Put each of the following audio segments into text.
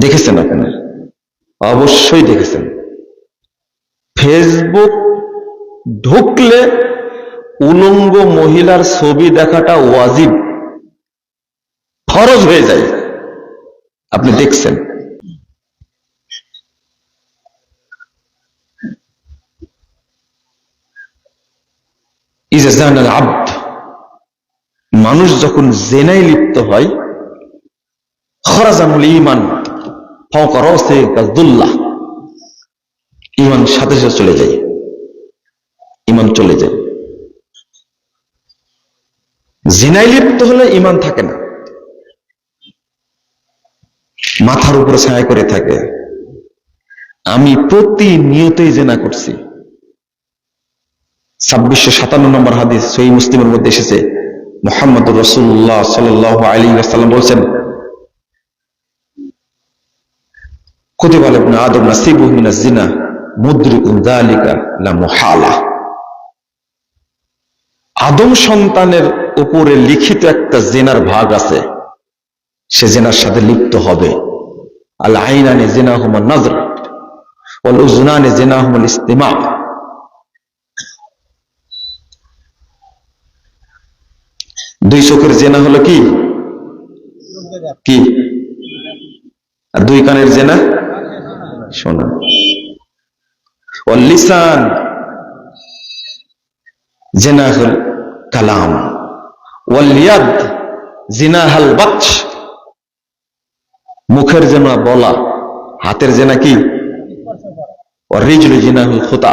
দেখেছেন আপনার? অবশ্যই দেখেছেন। ফেসবুক ঢুকলে উলঙ্গ মহিলার ছবি দেখাটা ওয়াজিব। ফরজ হয়ে যায়। আপনি দেখছেন। আব্দ মানুষ যখন জেনাই লিপ্ত হয়, খরাজানুল ইমান ফকরসে কাজদুল্লাহ ইমান সাথে সাথে চলে যায়। ইমান চলে যায়। জিনাই লিপ্ত হলে ইমান থাকে না। মাথার উপরে ছায়া করে থাকে। আমি প্রতিনিয়তই জেনা করছি। ছাব্বিশশো সাতান্ন নম্বর হাদিস সই মুসলিমের মধ্যে এসেছে। মোহাম্মদ রসুল্লাহ সাল আলী সাল্লাম বলছেন কুতিব আলাইকুম আদম নাসিবু জিনা আদম সন্তানের উপরে লিখিত একটা জেনার ভাগ আছে। সে জেনার সাথে লিপ্ত হবে। আল আইনানি জিনাহুমা নজর ওয়াল উজনানি জিনাহুমুল ইস্তিমা। দুই চোখের জেনা হলো কি? কি? আর দুই কানের জেনা? শোনা। লিসান। জেনা হল কালাম। ওয়াল ইয়াদ। জিনা হাল বাচ মুখের জেনা বলা। হাতের জেনা কি? রিজলু জিনা হল খোতা।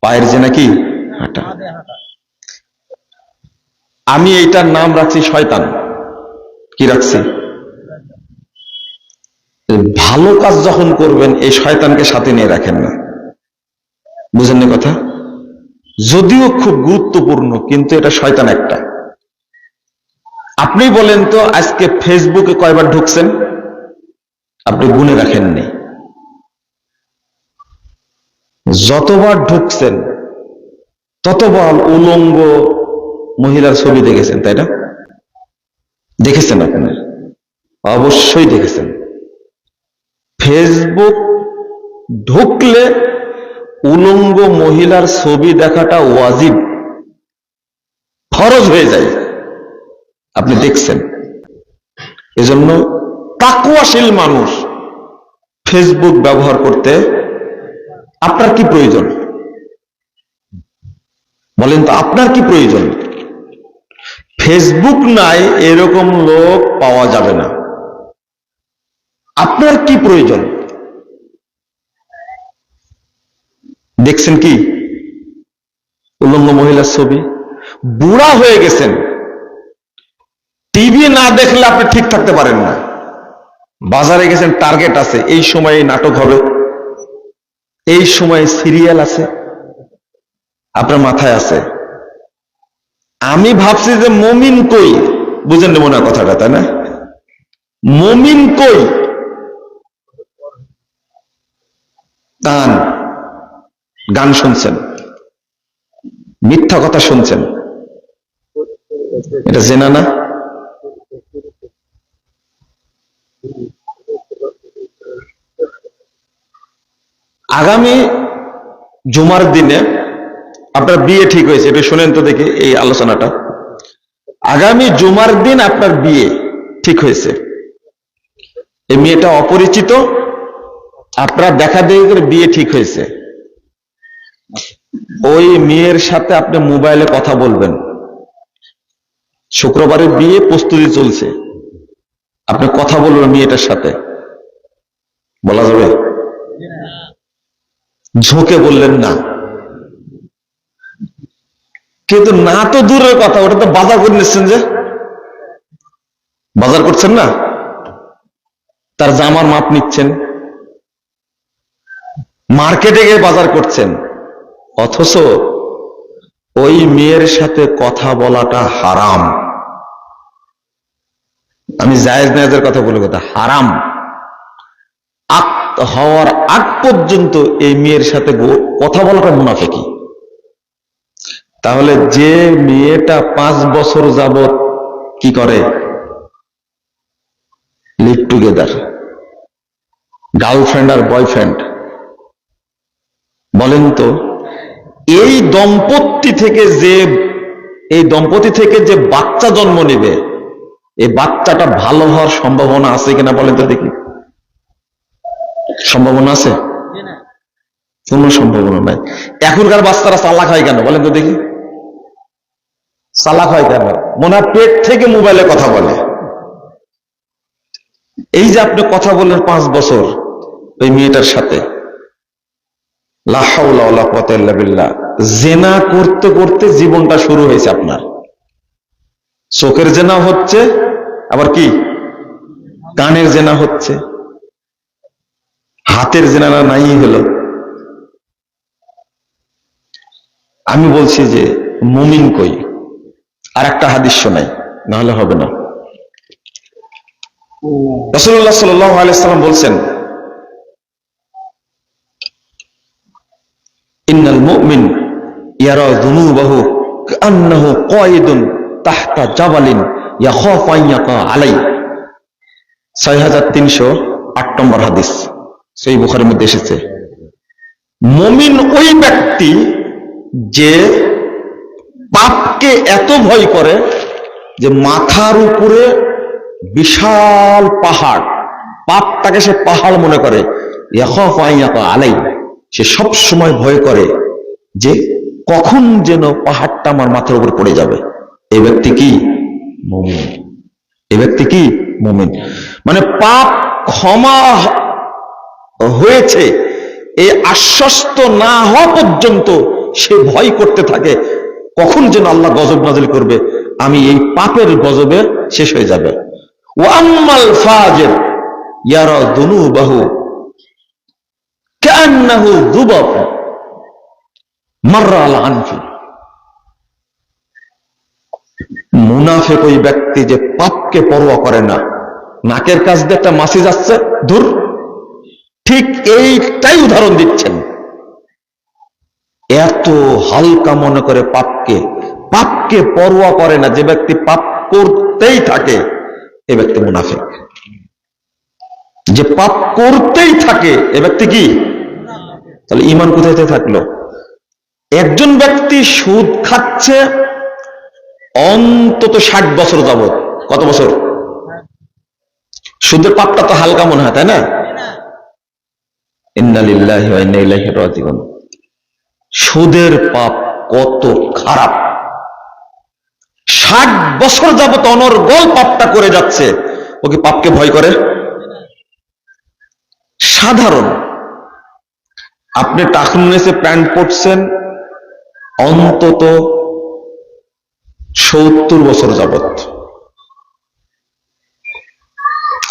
পায়ের জেনা কি? হাঁটা। আমি এইটার নাম রাখছি শয়তান। কি রাখছি? ভালো কাজ যখন করবেন, এই শয়তানকে সাথে নিয়ে রাখেন না। বুঝেননি কথা? যদিও খুব গুরুত্বপূর্ণ, কিন্তু এটা শয়তান একটা। আপনি বলেন তো, আজকে ফেসবুকে কয়বার ঢুকছেন? আপনি গুনে রাখেননি। যতবার ঢুকছেন, ততবার উলঙ্গ মহিলার ছবি দেখেছেন, তাই না? দেখেছেন আপনার? অবশ্যই দেখেছেন। ফেসবুক ঢুকলে উলঙ্গ মহিলার ছবি দেখাটা ওয়াজিব। ফরজ হয়ে যায়। আপনি দেখছেন। এজন্য তাকুয়াশীল মানুষ ফেসবুক ব্যবহার করতে আপনার কি প্রয়োজন? বলেন তো, আপনার কি প্রয়োজন? ফেসবুক নাই, এরকম লোক পাওয়া যাবে না। আপনার কি প্রয়োজন? দেখছেন কি? উলঙ্গ মহিলার ছবি। বুড়া হয়ে গেছেন। টিভি না দেখলে আপনি ঠিক থাকতে পারেন না। বাজারে গেছেন টার্গেট আছে। এই সময়ে নাটক হবে। এই সময়ে সিরিয়াল আছে। আপনার মাথায় আছে। আমি ভাবছি যে মমিন কই? বুঝেন মনে কথাটা, তাই না? মমিন কই? গান গান শুনছেন, মিথ্যা কথা শুনছেন। এটা জেনা না? আগামী জুমার দিনে আপনার বিয়ে ঠিক হয়েছে, এটা শুনেন তো দেখি এই আলোচনাটা। আগামী জুমার দিন আপনার বিয়ে ঠিক হয়েছে। এই মেয়েটা অপরিচিত আপনার দেখা দেখি করে বিয়ে ঠিক হয়েছে। ওই মেয়ের সাথে আপনি মোবাইলে কথা বলবেন। শুক্রবারের বিয়ে প্রস্তুতি চলছে। আপনি কথা বলবেন মেয়েটার সাথে। বলা যাবে? ঝোঁকে বললেন না। কিন্তু না তো দূরের কথা, ওটা তো বাজার করে নিচ্ছেন যে। বাজার করছেন না? তার জামার মাপ নিচ্ছেন। মার্কেটে গিয়ে বাজার করছেন। অথচ ওই মেয়ের সাথে কথা বলাটা হারাম। আমি জায়েজ নায়েজের কথা বলে কথা, হারাম। হওয়ার আগ পর্যন্ত এই মেয়ের সাথে কথা বলাটা মুনাফেকি। তাহলে যে মেয়েটা পাঁচ বছর যাবত কি করে? লিভ টুগেদার গার্লফ্রেন্ড আর বয়ফ্রেন্ড বলেন তো, এই দম্পতি থেকে যে, এই দম্পতি থেকে যে বাচ্চা জন্ম নেবে, এই বাচ্চাটা ভালো হওয়ার সম্ভাবনা আছে কিনা বলেন তো দেখি। সম্ভাবনা আছে? কোন সম্ভাবনা নাই। এখনকার বাচ্চারা চালাক হয় কেন বলেন তো দেখি। চালাক হয় কেন? মনে পেট থেকে মোবাইলে কথা বলে। এই যে আপনি কথা বললেন পাঁচ বছর ওই মেয়েটার সাথে জেনা করতে করতে জীবনটা শুরু হয়েছে আপনার। চোখের জেনা হচ্ছে আবার কি? কানের জেনা হচ্ছে। হাতের জেনা না নাই হলো। আমি বলছি যে মুমিন কই? আর একটা হাদিস শোনাই নাহলে হবে না। রসুল্লাহ সাল্লাম বলছেন ইন্নাল মুমিন ইয়ারা যুনুবাহু কান্নাহু কায়িদুন তাহতা জাবালিন ইয়াখাফু আন ইয়াকা আলাই। 6308 নম্বর হাদিস। বুখারীর মধ্যে এসেছে, মুমিন ওই ব্যক্তি যে পাপকে এত ভয় করে যে মাথার উপরে বিশাল পাহাড়, পাপটাকে সে পাহাড় মনে করে আলাই। সে সব সময় ভয় করে যে কখন যেন পাহাড়টা আমার মাথার উপর পড়ে যাবে। এই ব্যক্তি কি? মমিন। এ ব্যক্তি কি? মমিন। মানে পাপ ক্ষমা হয়েছে। এ আশ্বস্ত না হওয়া পর্যন্ত সে ভয় করতে থাকে, কখন যেন আল্লাহ গজব নাজিল করবে। আমি এই পাপের গজবে শেষ হয়ে যাবে। ওয়াম্মাল ফাজের, ইয়ারা দনু বাহু কান্নাহু মুনাফেক ওই ব্যক্তি যে পাপকে পরোয়া করে না, নাকের কাছ দিয়ে একটা মাসি যাচ্ছে দূর ঠিক এইটাই উদাহরণ দিচ্ছেন। এত হালকা মনে করে পাপকে পাপকে পরোয়া করে না, যে ব্যক্তি পাপ করতেই থাকে, এ ব্যক্তি মুনাফেক। যে পাপ করতেই থাকে, এ ব্যক্তি কি? তাহলে ইমান কোথায় থাকল? একজন ব্যক্তি সুদ খাচ্ছে অন্তত ষাট বছর যাবত কত বছর? সুদের পাপটা তো হালকা মনে হয়, তাই না? সুদের পাপ কত খারাপ। ষাট বছর যাবত অনর্গল পাপটা করে যাচ্ছে। ও কি পাপকে ভয় করে? সাধারণ। আপনি টাকনুনেসে প্যান্ট পরছেন, অন্তত সত্তর বছর যাবত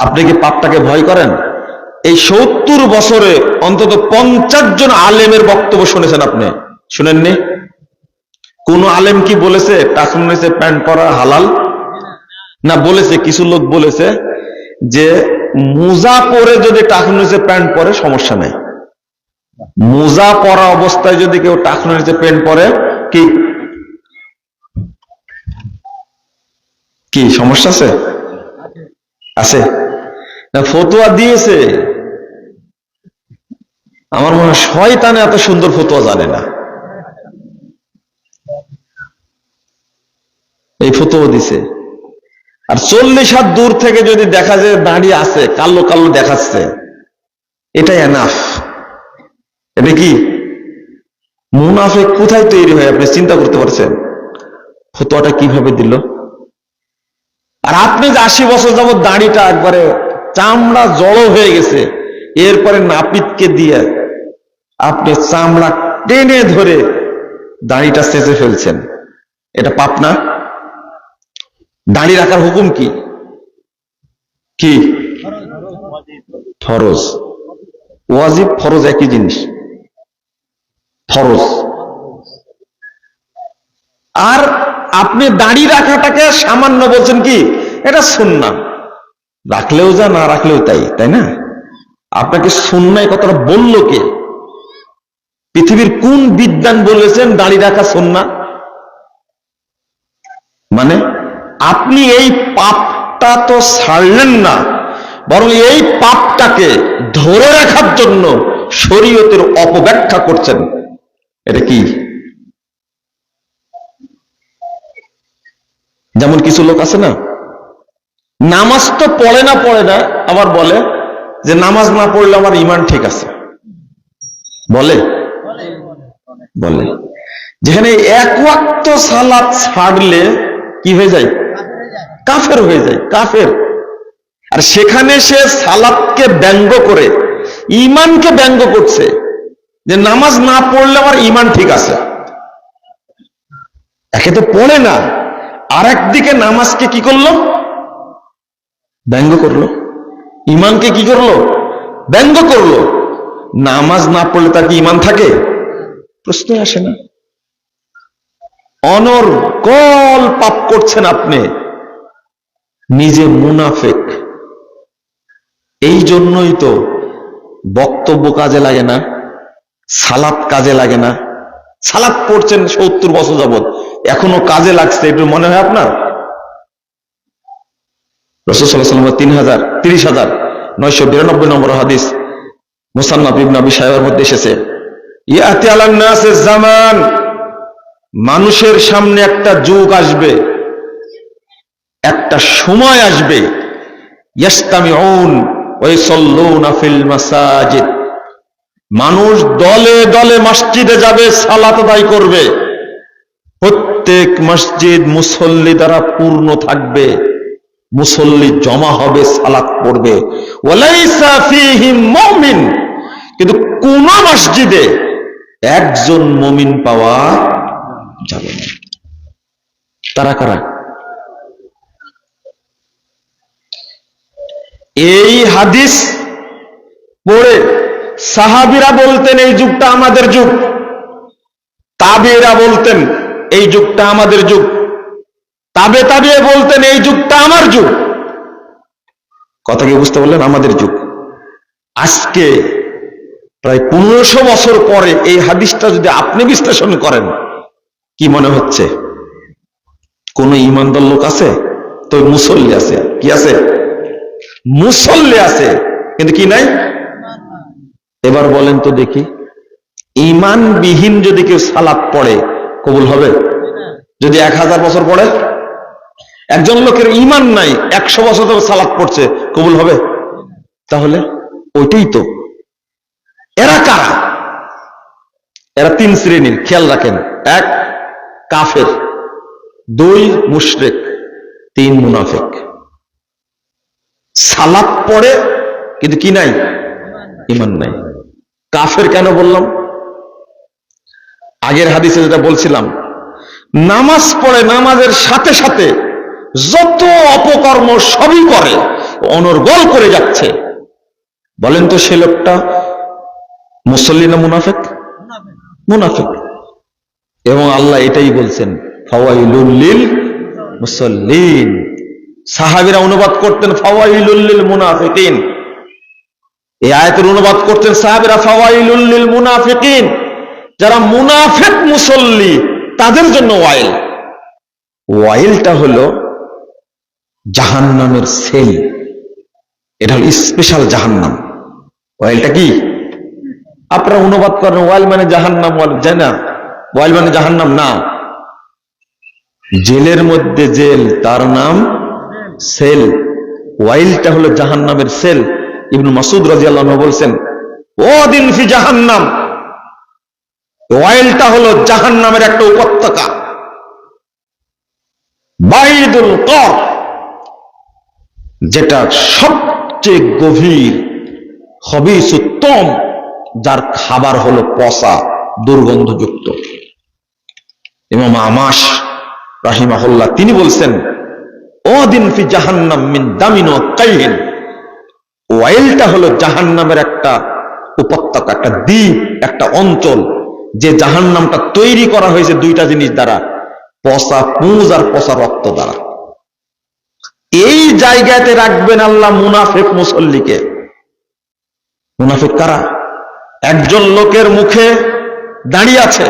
আপনি কি পাপটাকে ভয় করেন? এই সত্তর বছরে অন্তত পঞ্চাশ জন আলেমের বক্তব্য শুনেছেন আপনি। শুনেননি? কোন আলেম কি বলেছে টাকনুনেসে প্যান্ট পরা হালাল? না, বলেছে, কিছু লোক বলেছে যে, মোজা পরে যদি টাকনুনেসে প্যান্ট পরে সমস্যা নেই। মোজা পরা অবস্থায় যদি কেউ টাকনুর নিচে প্যান্ট পরে, কি? কি, সমস্যা আছে? আছে। ফতুয়া দিয়েছে। আমার মনে হয় শয়তানে এত সুন্দর ফতুয়া জানে না। এই ফতুয়া দিছে। আর চল্লিশ হাত দূর থেকে যদি দেখা যায় দাঁড়িয়ে আছে, কালো কালো দেখাচ্ছে, এটাই এনাফ এটা কি? মুনাফেক কোথায় তৈরি হয় আপনি চিন্তা করতে পারছেন? ফতোয়াটা কীভাবে দিল? আর আপনি যে আশি বছর যাবত দাড়িটা একবারে চামড়া জড়ো হয়ে গেছে, এরপরে নাপিতকে দিয়ে আপনি চামড়া টেনে ধরে দাড়িটা সেচে ফেলছেন। এটা পাপ না? দাড়ি রাখার হুকুম কি? কি? ফরজ। ওয়াজিব, ফরজ একই জিনিস। ফরজ। আর আপনি দাড়ি রাখাটাকে সামান্য বলছেন কি? এটা সুন্না রাখলেও যা, না রাখলেও তাই তাই না? আপনাকে সুন্নায় কথাটা বলল কে? পৃথিবীর কোন বিদ্যান বলেছেন দাড়ি রাখা সুন্না মানে আপনি এই পাপটা তো ছাড়লেন না, বরং এই পাপটাকে ধরে রাখার জন্য শরীয়তের অপব্যাখ্যা করছেন। এটা কি? যেমন কিছু লোক আছে না, নামাজ তো পড়ে না পড়ে না, আবার বলে যে নামাজ না পড়লে আমার ইমান ঠিক আছে। বলে? বলে। যেখানে এক ওয়াক্ত সালাত ছাড়লে কি হয়ে যায়? কাফের হয়ে যায়, কাফের। আর সেখানে সে সালাতকে ব্যঙ্গ করে ইমানকে ব্যঙ্গ করছে। যে নামাজ না পড়লে আমার ইমান ঠিক আছে। একে তো পড়ে না। আর একদিকে নামাজকে কি করল? ব্যঙ্গ করল। ইমানকে কি করল? ব্যঙ্গ করল। নামাজ না পড়লে তার কি ইমান থাকে? প্রশ্ন আসে না। অনর্গল পাপ করছেন আপনি। নিজে মুনাফেক। এই জন্যই তো বক্তব্য কাজে লাগে না। সালাত কাজে লাগে না। সালাত পড়ছেন সত্তর বছর যাবৎ। এখনও কাজে লাগছে, একটু মনে হয় আপনার? জামান, মানুষের সামনে একটা যুগ আসবে, একটা সময় আসবে। ইয়াস্তামিউন ওই সল্লুনা ফিল মাসাজিদ। মানুষ দলে দলে মসজিদে যাবে, সালাত আদায় করবে। প্রত্যেক মসজিদ মুসল্লি দ্বারা পূর্ণ থাকবে। মুসল্লি জমা হবে, সালাত পড়বে। কিন্তু কোন মসজিদে একজন মমিন পাওয়া যাবে না। তারা কারা? এই হাদিস পড়ে সাহাবিরা বলতেন, এই যুগটা আমাদের যুগ। তাবিরা বলতেন, এই যুগটা আমাদের যুগ। তাবে তাবিয়ে বলতেন, এই যুগটা আমার যুগ। কথা কি বুঝতে বললেন আমাদের যুগ। আজকে প্রায় পনেরোশো বছর পরে এই হাদিসটা যদি আপনি বিশ্লেষণ করেন, কি মনে হচ্ছে? কোন ইমানদার লোক আছে? তো মুসল্লি আছে। কি আছে? মুসল্লি আছে। কিন্তু কি নাই? এবার বলেন তো দেখি। ইমানবিহীন যদি কেউ সালাত পড়ে, কবুল হবে? যদি এক হাজার বছর পড়ে? একজন লোকের ইমান নাই, একশো বছর ধরে সালাত পড়ছে, কবুল হবে? তাহলে ওইটাই তো। এরা কারা? এরা তিন শ্রেণির, খেয়াল রাখেন। এক, কাফের। দুই, মুশরেক। তিন, মুনাফেক। সালাত পড়ে, কিন্তু কি নাই? ইমান নাই। কাফের কেন বললাম? আগের হাদিসে যেটা বলছিলাম, নামাজ পড়ে নামাজের সাথে সাথে যত অপকর্ম সবই করে, অনর্গল করে যাচ্ছে। বলেন তো সে লোকটা মুসল্লি না মুনাফেক? মুনাফেক। এবং আল্লাহ এটাই বলছেন ফাওয়াইলুল্লিল মুসল্লিন। সাহাবিরা অনুবাদ করতেন ফাওয়াইলুল্লিল মুনাফিকিন। এই আয়াতের অনুবাদ করতেন সাহাবিরা ফাওয়াইলুল্লিল মুনাফিকিন। যারা মুনাফেক মুসল্লি, তাদের জন্য ওয়াইল। ওয়াইলটা হলো জাহান্নামের সেল। এটা হলো স্পেশাল জাহান্নাম। ওয়াইলটা কি? আপনারা অনুবাদ করেন, ওয়াইল মানে জাহান্নাম, ওয়াইল যায় না। ওয়াইল মানে জাহান্নাম, না। জেলের মধ্যে জেল, তার নাম সেল। ওয়াইলটা হলো জাহান্নামের সেল। ইবনু মাসুদ রাজিয়াল্লাহ বলছেন, ও দিন ফি জাহান্নাম ওয়াইলটা হলো জাহান্নামের একটা উপত্যকা। বাইদুল কর, যেটা সবচেয়ে গভীর হবিস উত্তম, যার খাবার হলো পচা, দুর্গন্ধযুক্ত। ইমাম আমাস রাহিমাহুল্লাহ তিনি বলছেন দিন ফি জাহান্নাম মিন দামিন ও কাইহিন ওয়াইলটা হলো জাহান্নামের একটা উপত্যকা, একটা দ্বীপ, একটা অঞ্চল, যে জাহান্নামটা তৈরি করা হয়েছে দুইটা জিনিস দ্বারা, পচা পুঁজ আর পচা রক্ত দ্বারা। এই জায়গাতে রাখবেন আল্লাহ মুনাফেক মুসল্লিকে। মুনাফেক কারা? একজন লোকের মুখে দাঁড়িয়ে আছে,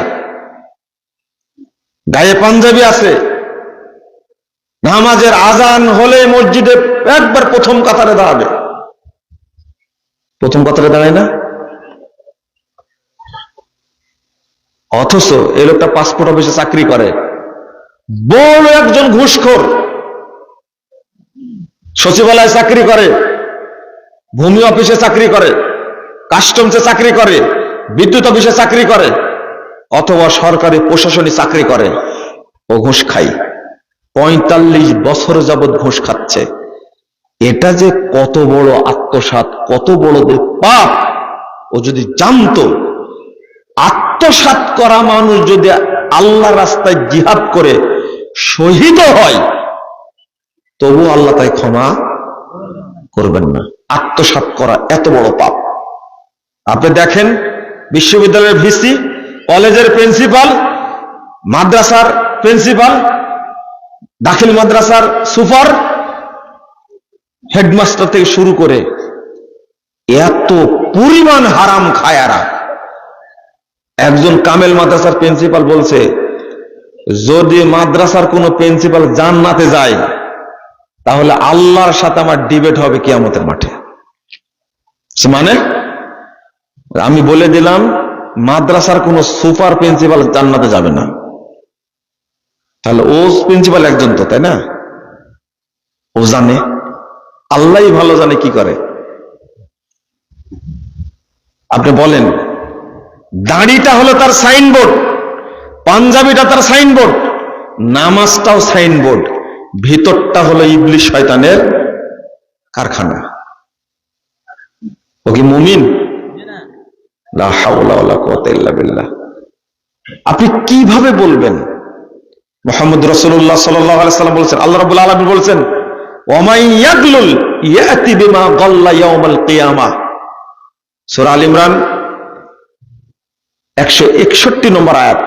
গায়ে পাঞ্জাবি আছে, নামাজের আজান হলে মসজিদে একবার প্রথম কাতারে দাঁড়াবে। প্রথম কথাটা দাঁড়ায় না? অথচ এই লোকটা পাসপোর্ট অফিসে চাকরি করে। বড় একজন ঘুষখোর। সচিবালয়ে চাকরি করে। ভূমি অফিসে চাকরি করে। কাস্টমসে চাকরি করে। বিদ্যুৎ অফিসে চাকরি করে। অথবা সরকারি প্রশাসনে চাকরি করে। ও ঘুষ খাই পঁয়তাল্লিশ বছর যাবৎ ঘুষ খাচ্ছে। এটা যে কত বড় আত্মসাত কত বড় পাপ, ও যদি জানতো আত্মসাত করা মানুষ যদি আল্লাহ রাস্তায় জিহাদ করে শহীদ হয়, তবু আল্লাহ তাই ক্ষমা করবেন না। আত্মসাত করা এত বড় পাপ। আপনি দেখেন, বিশ্ববিদ্যালয়ের ভিসি, কলেজের প্রিন্সিপাল, মাদ্রাসার প্রিন্সিপাল, দাখিল মাদ্রাসার সুপার হেডমাস্টার থেকে শুরু করে এত পরিমাণ হারাম খায়ারা একজন কামেল মাদ্রাসার প্রিন্সিপাল বলছে, যদি মাদ্রাসার কোনো প্রিন্সিপাল জান্নাতে যায়, তাহলে আল্লাহর সাথে আমার ডিবেট হবে কিয়ামতের মাঠে। মানে? আমি বলে দিলাম, মাদ্রাসার কোন সুপার প্রিন্সিপাল জান্নাতে যাবে না। তাহলে ও প্রিন্সিপাল একজন তো, তাই না? ও জানে। আল্লাহ ভালো জানে কি করে। আপনি বলেন, দাড়িটা হলো তার সাইনবোর্ড, পাঞ্জাবিটা তার সাইনবোর্ড, নামাজটাও সাইনবোর্ড, ভিতরটা হলো ইবলিশ শয়তানের কারখানা। ও কি মুমিন? আপনি কীভাবে বলবেন? মোহাম্মদ রসুল্লাহ সাল্লাম বলছেন, আল্লাহ রাব্বুল আলামিন বলছেন ওয়ামাই ইয়াগলুল ইয়াতি বিমা গাল্লা ইয়াউমাল কিয়ামা। সূরা আল ইমরান 161 নম্বর আয়াত।